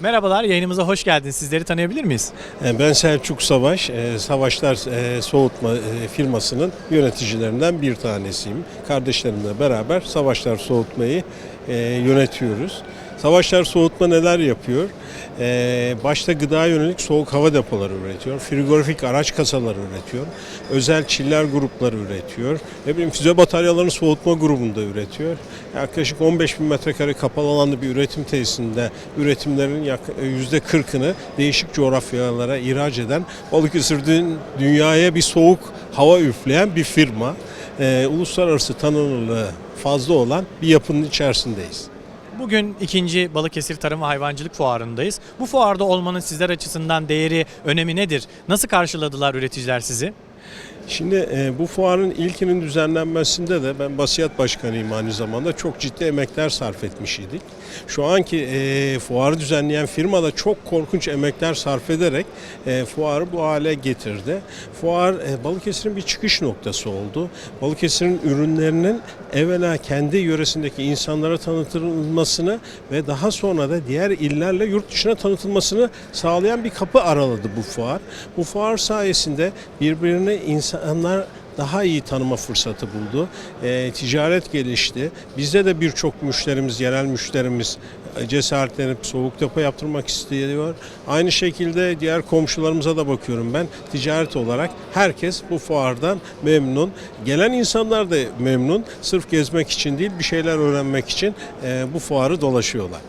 Merhabalar, yayınımıza hoş geldiniz. Sizleri tanıyabilir miyiz? E, Ben Selçuk Savaş, e, Savaşlar e, Soğutma firmasının yöneticilerinden bir tanesiyim. Kardeşlerimle beraber Savaşlar Soğutmayı yönetiyoruz. Savaşlar Soğutma neler yapıyor? E, Başta gıda yönelik soğuk hava depoları üretiyor. Frigorifik araç kasaları üretiyor. Özel çiller grupları üretiyor. Ne bileyim füze bataryalarını soğutma grubunda üretiyor. Yaklaşık 15 bin metrekare kapalı alanlı bir üretim tesisinde üretimlerin yak- %40'ını değişik coğrafyalara ihraç eden Balıkesir dün- dünyaya bir soğuk hava üfleyen bir firma. Ee, uluslararası tanınırlığı fazla olan bir yapının içerisindeyiz. Bugün ikinci Balıkesir Tarım ve Hayvancılık Fuarı'ndayız. Bu fuarda olmanın sizler açısından değeri, önemi nedir? Nasıl karşıladılar üreticiler sizi? Şimdi e, bu fuarın ilkinin düzenlenmesinde de ben basiyat başkanıyım aynı zamanda çok ciddi emekler sarf etmiş idik. Şu anki e, fuarı düzenleyen firma da çok korkunç emekler sarf ederek e, fuarı bu hale getirdi. Fuar e, Balıkesir'in bir çıkış noktası oldu. Balıkesir'in ürünlerinin evvela kendi yöresindeki insanlara tanıtılmasını ve daha sonra da diğer illerle yurt dışına tanıtılmasını sağlayan bir kapı araladı bu fuar. Bu fuar sayesinde birbirini insanlar daha iyi tanıma fırsatı buldu. E, ticaret gelişti. Bizde de birçok müşterimiz, yerel müşterimiz e, cesaretlenip soğuk depo yaptırmak istiyor. Aynı şekilde diğer komşularımıza da bakıyorum ben. Ticaret olarak herkes bu fuardan memnun. Gelen insanlar da memnun. Sırf gezmek için değil bir şeyler öğrenmek için e, bu fuarı dolaşıyorlar.